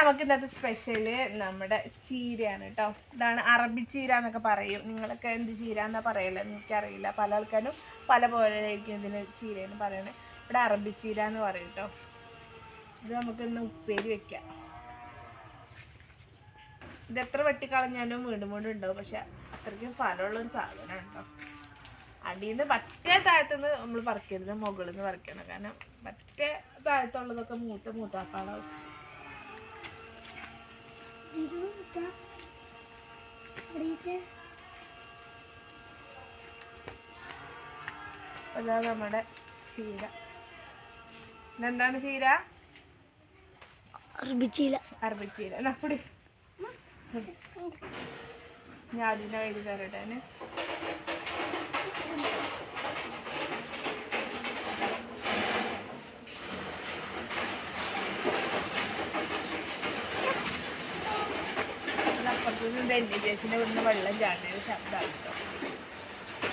നമുക്ക് ഇന്നത്തെ സ്പെഷ്യൽ നമ്മുടെ ചീരയാണ് കേട്ടോ ഇതാണ് അറബി ചീര എന്നൊക്കെ പറയും. നിങ്ങളൊക്കെ എന്ത് ചീര എന്നാ പറയല്ലോ എനിക്കറിയില്ല. പല ആൾക്കാരും പല പോലെ ആയിരിക്കും ഇതിന് ചീര എന്ന് പറയുന്നത് ഇവിടെ അറബി ചീര എന്ന് പറയും കേട്ടോ ഇത് നമുക്ക് ഇന്ന് ഉപ്പേരി വെക്കാം. ഇത് എത്ര വെട്ടിക്കളഞ്ഞാലും വീണ്ടും വീണ്ടും ഉണ്ടാവും. പക്ഷെ അത്രയ്ക്കും ഫലമുള്ളൊരു സാധനമാണ് കേട്ടോ അടിയിൽ നിന്ന് പറ്റേ താഴത്തുനിന്ന് നമ്മൾ പറിക്കരുത്. മുകളിൽ നിന്ന് പറിക്കണം. കാരണം പറ്റേ താഴത്തുള്ളതൊക്കെ മൂത്ത മൂത്താപ്പാടാവും അതാ നമ്മുടെ ചീര. ഇതെന്താണ് ചീര? അറബിച്ചീര. അറബിച്ചീര. എന്നാ പിടി ഞാൻ അതിന്റെ വൈകി തരട്ടെ. ഇവിടുന്ന് വെള്ളം ചാടുന്ന ശബ്ദമാണ് കേട്ടോ.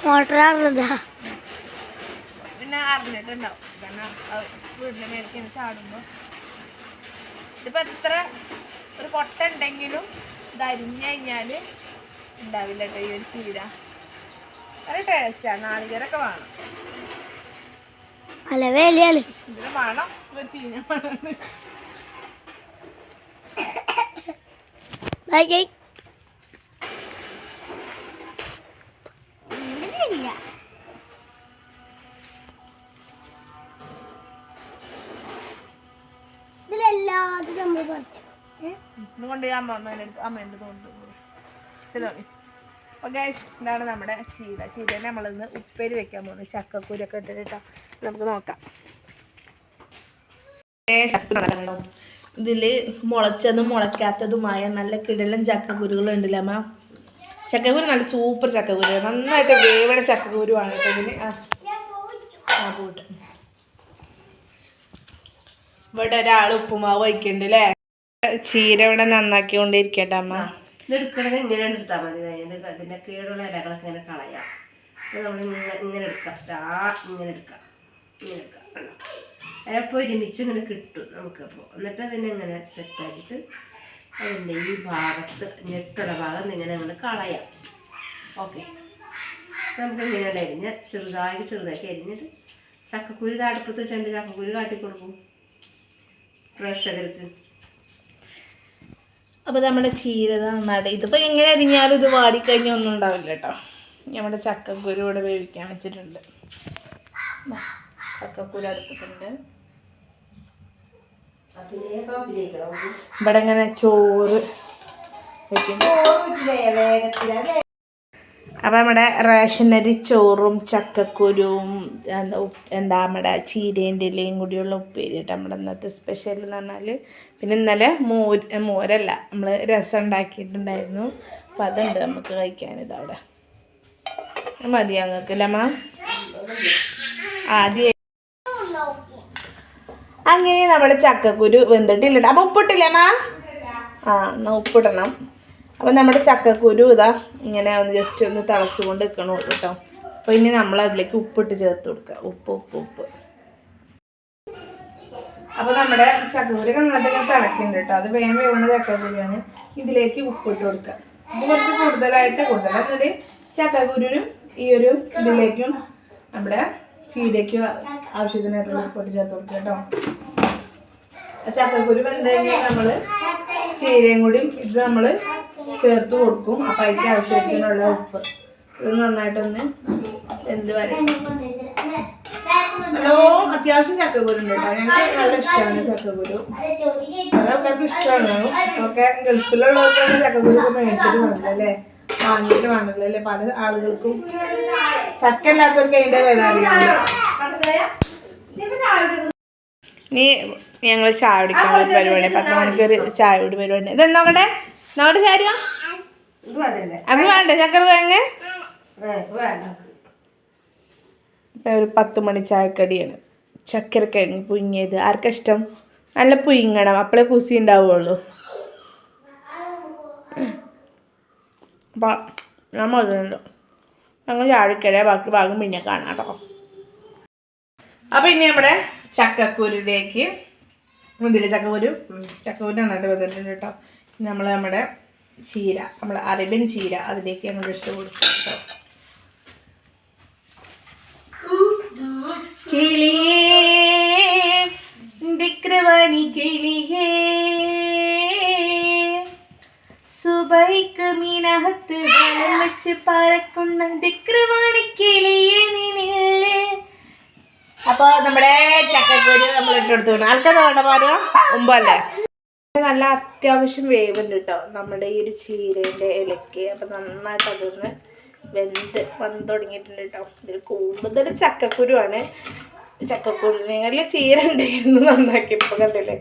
മോട്ടർ അറിഞ്ഞതാ പിന്നെ അറിഞ്ഞിട്ടുണ്ടാവും. കാരണം വീടിന്റെ മേലേക്ക് ഇങ്ങനെ ചാടുമ്പോൾ. ഇതിപ്പോൾ എത്ര ഒരു കൊട്ട ഉണ്ടെങ്കിലും ഇത് അരിഞ്ഞു കഴിഞ്ഞാൽ ഉണ്ടാവില്ല കേട്ടോ ഈ ഒരു ചീര. നല്ല ടേസ്റ്റാണ് നാളികേരൊക്കെ വേണം. നല്ല വേലയാണ്. ഇതിന് വേണം ഒരു ചീന വേണം. ബൈ. ബൈ ഇതിലെല്ലാതും നമ്മൾ പറിച്ചു. ഇതുകൊണ്ട് അമ്മ അമ്മേന്റെ കൊണ്ട് ഇതാണ് അപ്പോൾ ഗൈസ് ഇതാണ് നമ്മുടെ ചീര. ചീരനെ നമ്മളിന്ന് ഉപ്പേരി വെക്കാൻ പോകുന്നത് ചക്കക്കുരൊക്കെ ഇട്ടിട്ട് ട്ടോ. നമുക്ക് നോക്കാം. ഇതിൽ മുളച്ചതും മുളയ്ക്കാത്തതുമായ നല്ല കിടലൻ ചക്കക്കുരുകളും ഉണ്ടല്ലേ അമ്മ? ചക്കക്കുരു നല്ല സൂപ്പർ ചക്കക്കുരു. നന്നായിട്ട് വേവണ ചക്കക്കുരുവാണ് കേട്ടോ ഇതിന്. ആ. പോട്ട് ഇവിടെ ഒരാൾ ഉപ്പുമാവ് വയ്ക്കുന്നുണ്ട് അല്ലേ? ചീര ഇവിടെ നന്നാക്കിക്കൊണ്ടിരിക്കട്ടെ അമ്മ. ഇതെടുക്കണത് ഇങ്ങനെ എടുത്താൽ മതി. അതായത് കീഴുള്ള ഇലകളൊക്കെ ഇങ്ങനെ കളയാം. നമ്മൾ ഇങ്ങനെ ഇങ്ങനെ എടുക്കാം. ഇങ്ങനെ എടുക്കാം. ഇങ്ങനെ എടുക്കാം. അപ്പോൾ ഒരുമിച്ച് ഇങ്ങനെ കിട്ടും നമുക്കപ്പോൾ എന്നിട്ട് അതിനെ ഇങ്ങനെ സെറ്റാക്കിയിട്ട് അതിന്റെ ഈ ഭാഗത്ത് ഞെട്ടുള്ള ഭാഗം ഇങ്ങനെ നമ്മൾ കളയാം. ഓക്കെ നമുക്ക് ഇങ്ങനെ അരിഞ്ഞ് ചെറുതായി ചെറുതാക്കി എരിഞ്ഞിട്ട് ചക്കക്കുരു തടുപ്പത്ത് വെച്ചുകൊണ്ട് ചക്കക്കുരു കാട്ടിക്കൊടുക്കും പ്രേക്ഷകർക്ക്. അപ്പോൾ നമ്മുടെ ചീര നന്നായിട്ട് ഇതിപ്പോൾ എങ്ങനെ അരിഞ്ഞാലും ഇത് വാടിക്കഴിഞ്ഞാൽ ഒന്നും ഉണ്ടാവില്ല കേട്ടോ നമ്മുടെ ചക്കക്കുരു ഇവിടെ വേവിക്കാൻ വെച്ചിട്ടുണ്ട്. ചക്കക്കുരു അടുപ്പത്തുണ്ട്. ഇവിടെ ഇങ്ങനെ ചോറ് അപ്പൊ നമ്മുടെ റേഷനരി ചോറും ചക്കക്കുരുവും എന്താ നമ്മുടെ ചീരേന്റെ ഇലയും കൂടിയുള്ള ഉപ്പേരിട്ട് നമ്മുടെ ഇന്നത്തെ സ്പെഷ്യൽ എന്ന് പറഞ്ഞാൽ പിന്നെ ഇന്നലെ മോര് മോരല്ല നമ്മൾ രസം ഉണ്ടാക്കിയിട്ടുണ്ടായിരുന്നു. അപ്പം അതുണ്ട് നമുക്ക് കഴിക്കാൻ ഇതവിടെ മതി ഞങ്ങൾക്ക് അല്ലേ അമ്മ ആദ്യം അങ്ങനെ നമ്മുടെ ചക്കക്കുരു വെന്തിട്ടില്ല അപ്പം ഉപ്പിട്ടില്ലേ മാം? ആ എന്നാൽ ഉപ്പിടണം. അപ്പം നമ്മുടെ ചക്കക്കുരു ഇതാ ഇങ്ങനെ ഒന്ന് ജസ്റ്റ് ഒന്ന് തിളച്ചുകൊണ്ട് നിൽക്കണം കേട്ടോ അപ്പോൾ ഇനി നമ്മൾ അതിലേക്ക് ഉപ്പിട്ട് ചേർത്ത് കൊടുക്കുക ഉപ്പ് ഉപ്പ് ഉപ്പ്. അപ്പോൾ നമ്മുടെ ചക്കക്കുരു നന്നായിട്ട് ഇങ്ങനെ തിളക്കുന്നുണ്ട് കേട്ടോ അത് വേഗം വേവണ ചക്കക്കുരുവാണ്. ഇതിലേക്ക് ഉപ്പിട്ട് കൊടുക്കുക ഇത് കുറച്ച് കൂടുതലായിട്ട് കൊടുക്കണം എന്നിട്ട് ചക്കക്കുരുവിനും ഈ ഒരു ഇതിലേക്കും നമ്മുടെ ചീരയ്ക്കും ആവശ്യത്തിനായിട്ടുള്ള ഉപ്പിട്ട് ചേർത്ത് കൊടുക്കുക കേട്ടോ. ചക്കക്കുരു വെന്ത് കഴിഞ്ഞാൽ നമ്മൾ ചീരയും കൂടി ഇത് നമ്മൾ ചേർത്ത് കൊടുക്കും. അപ്പം അതിന്റെ ആവശ്യത്തിനുള്ള ഉപ്പ്. ഇത് നന്നായിട്ടൊന്ന് എന്ത് വരും. ഹലോ അത്യാവശ്യം ചക്കക്കുരു ഉണ്ട് കേട്ടോ. ഞങ്ങൾക്ക് നല്ല ഇഷ്ടമാണ് ചക്കക്കുരു. അതൊക്കെ ഇഷ്ടമാണ് ഒക്കെ ഗൾഫിലുള്ളവർക്കൊക്കെ ചക്കക്കുരു ഒക്കെ മേടിച്ചിട്ട് വേണ്ടല്ലോ? വാങ്ങിയിട്ട് വേണ്ടല്ലോ? അല്ലേ? പല ആളുകൾക്കും ചക്ക ഇല്ലാത്തവർക്ക് അതിന്റെ വില അറിയാമല്ലോ നീ ഞങ്ങൾ ചായ കുടിക്കാൻ പരിപാടി പത്ത് മണിക്ക് ഒരു ചായ കുടി പരിപാടി ഇത് നോക്കട്ടെ നോക്കട്ടെ ചാരുവാ അത് വേണ്ട? ചക്കര തേങ്ങ? ഒരു പത്ത് മണി ചായക്കടിയാണ്. ചക്കരക്കിഴങ്ങ് പുഴുങ്ങിയത്. ആർക്കിഷ്ടം നല്ല പുഴുങ്ങണം. അപ്പോഴേ കുസി ഉണ്ടാവുള്ളൂ. അപ്പം ഞാൻ മുതലുണ്ട്. ഞങ്ങൾ ചാടിക്കട ബാക്കി ഭാഗം പിന്നെ കാണാം കേട്ടോ. അപ്പം ഇനി നമ്മുടെ ചക്കക്കുരുലേക്ക് മുന്തിരി ചക്കക്കുരു ചക്കക്കുരു നന്നായിട്ട് വെന്തിട്ടുണ്ട് കേട്ടോ. നമ്മൾ നമ്മുടെ ചീര നമ്മൾ അറേബ്യൻ ചീര അതിലേക്ക് അങ്ങോട്ട് ഇട്ട് കൊടുക്കും കേട്ടോ. കിളിയേ വിക്രവാണി മീനകത്ത് വെച്ച് പറക്കുന്ന വിക്രവാണി കിളിയേ നീ നില്ലേ? അപ്പോൾ നമ്മുടെ ചക്കക്കുരു നമ്മൾ ഇട്ടെടുത്തു. ആൾക്കാർ വേണ്ട പാരുക മുമ്പല്ലേ നല്ല അത്യാവശ്യം വേവുണ്ട് കേട്ടോ. നമ്മുടെ ഈ ഒരു ചീരേന്റെ ഇലയ്ക്ക് അപ്പം നന്നായിട്ട് അതൊന്ന് വെന്ത് വന്ന് തുടങ്ങിയിട്ടുണ്ട് കേട്ടോ. ഇതിൽ കൂടുതൽ ചക്കക്കുരുവാണ്. ചക്കക്കുരുവിനെങ്കിൽ ചീര ഉണ്ടായിരുന്നു നന്നാക്കിയപ്പോൾ കണ്ടില്ലേ?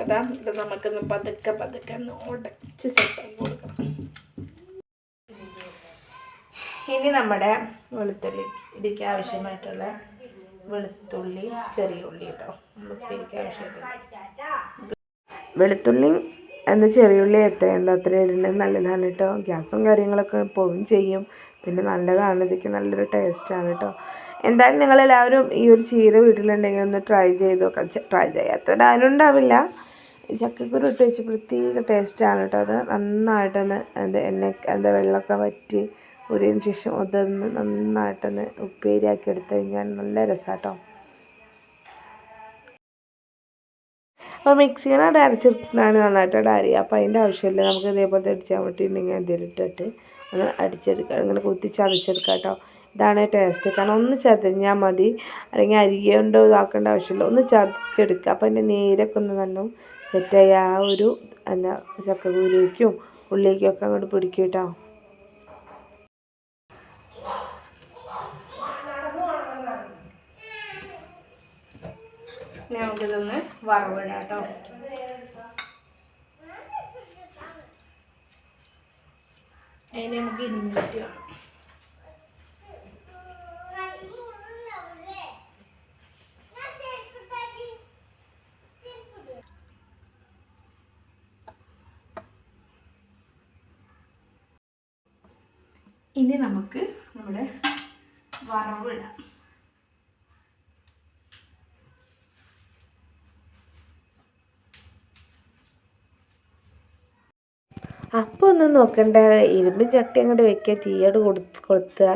അതാ ഇത് നമുക്കൊന്ന് പതുക്കെ പതുക്കെ ഒന്ന് ഉടച്ച് സെറ്റാക്കി കൊടുക്കണം. ഇനി നമ്മുടെ വെളുത്തുള്ളി ഇതൊക്കെ ആവശ്യമായിട്ടുള്ള വെളുത്തുള്ളി ചെറിയ ഉള്ളി കേട്ടോ ഉപ്പേരിക്ക് ആവശ്യമായിട്ടുള്ള വെളുത്തുള്ളിയും എന്താ ചെറിയുള്ളി എത്രയുണ്ടോ അത്ര ഇടുന്നത് നല്ലതാണ് കേട്ടോ ഗ്യാസും കാര്യങ്ങളൊക്കെ പോവും ചെയ്യും. പിന്നെ നല്ലതാണ് ഇതൊക്കെ നല്ലൊരു ടേസ്റ്റാണ് കേട്ടോ എന്തായാലും നിങ്ങളെല്ലാവരും ഈ ഒരു ചീര വീട്ടിലുണ്ടെങ്കിൽ ഒന്ന് ട്രൈ ചെയ്ത് നോക്കാം. ട്രൈ ചെയ്യാത്തവരാരും ഉണ്ടാവില്ല. ചക്കക്കുരു ഇട്ട് വെച്ച് പ്രത്യേക ടേസ്റ്റാണ് കേട്ടോ അത് നന്നായിട്ടൊന്ന് എന്താ എണ്ണ എന്താ വെള്ളമൊക്കെ വറ്റി ഊരിയതിന് ശേഷം അതൊന്ന് നന്നായിട്ടൊന്ന് ഉപ്പേരിയാക്കി എടുത്തു കഴിഞ്ഞാൽ നല്ല രസമാട്ടോ അപ്പോൾ മിക്സിനോട് അരച്ചെടുക്കുന്നതാണ് നന്നായിട്ട് അരിയുക. അപ്പോൾ അതിന്റെ ആവശ്യമില്ല. നമുക്ക് ഇതേപോലത്തെ അടിച്ചാൽ പറ്റിയിട്ടുണ്ടെങ്കിൽ അതിലിട്ടിട്ട് ഒന്ന് അടിച്ചെടുക്കുക. അങ്ങനെ കുത്തി ചതച്ചെടുക്കുക കേട്ടോ. ഇതാണ് ടേസ്റ്റ് കാരണം ഒന്ന് ചതഞ്ഞാൽ മതി. അല്ലെങ്കിൽ അരിയുണ്ടോ ഇതാക്കേണ്ട ആവശ്യമില്ല. ഒന്ന് ചതച്ചെടുക്കുക. അപ്പോൾ അതിന്റെ നീരൊക്കെ ഒന്ന് നല്ല സെറ്റായി. ആ ഒരു എന്താ ചക്കക്കുരുക്കും ഉള്ളിലേക്കും ഒക്കെ അങ്ങോട്ട് പിടിക്കും കേട്ടോ. നമുക്കിതൊന്ന് വറവിടാം കേട്ടോ. അതിന് നമുക്ക് ഇരുന്നൂറ്റി വേണം ഇനി നമുക്ക് നമ്മുടെ വറവിടാം അപ്പോൾ ഒന്നും നോക്കണ്ട. ഇരുമ്പ് ചട്ടി അങ്ങോട്ട് വെക്കുക തീയോട് കൊടുത്ത് കൊളുത്തുക.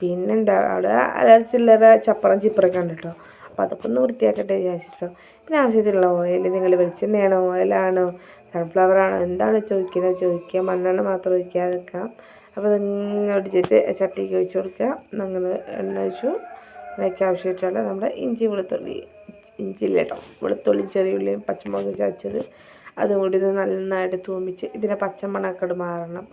പിന്നെന്താ അവിടെ അതായത് ചില്ലറ ചപ്പറം ചിപ്പറൊക്കെ ഉണ്ട് കേട്ടോ അപ്പോൾ അതൊക്കെ ഒന്ന് വൃത്തിയാക്കട്ടെ വിചാരിച്ചിട്ടോ. പിന്നെ ആവശ്യത്തിലുള്ള ഓയിൽ നിങ്ങൾ വെളിച്ചെണ്ണയാണോ? ഓയിലാണോ? സൺഫ്ലവർ ആണോ? എന്താണ് ചോദിക്കുന്നത്? ചോദിക്കുക. മണ്ണെണ്ണ മാത്രം ഒഴിക്കാതെ വെക്കാം. അപ്പോൾ അതിങ്ങനെ ഒടിച്ചിട്ട് ചട്ടിക്ക് ഒഴിച്ചു കൊടുക്കുക. നിങ്ങൾ എണ്ണ ഒഴിച്ചു അതിലേക്ക് ആവശ്യമായിട്ടുള്ള നമ്മുടെ ഇഞ്ചി വെളുത്തുള്ളി ഇഞ്ചി ഇല്ല കേട്ടോ വെളുത്തുള്ളി ചെറിയുള്ളിയും പച്ചമുളകും ചതച്ചത് അതും കൂടി ഇത് നന്നായിട്ട് തൂമിച്ച് ഇതിനെ പച്ചമണക്കട് മാറണം.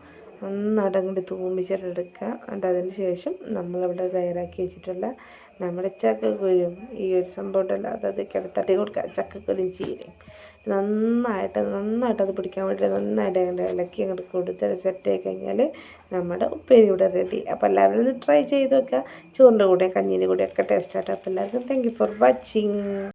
നന്നായിട്ട് അങ്ങോട്ട് തൂമിച്ചിട്ടെടുക്കുക എന്നിട്ട് അതിന് ശേഷം നമ്മളിവിടെ തയ്യാറാക്കി വെച്ചിട്ടുള്ള നമ്മുടെ ചക്കക്കുരും ഈ ഒരു സംഭവം ഉണ്ടല്ലോ അത് കിടത്തട്ടി കൊടുക്കുക ചക്കക്കുരും ചീരയും. നന്നായിട്ട് നന്നായിട്ട് അത് പിടിക്കാൻ വേണ്ടി നന്നായിട്ട് അങ്ങോട്ട് ഇളക്കി അങ്ങോട്ട് കൊടുത്ത് സെറ്റായി കഴിഞ്ഞാൽ നമ്മുടെ ഉപ്പേരി ഇവിടെ റെഡി. അപ്പോൾ എല്ലാവരും ഒന്ന് ട്രൈ ചെയ്ത് നോക്കുക ചോറിന്റെ കൂടെ കഞ്ഞീന്റെ കൂടെ ഒക്കെ ടേസ്റ്റ് ആയിട്ട്. അപ്പോൾ എല്ലാവർക്കും താങ്ക് ഫോർ വാച്ചിങ്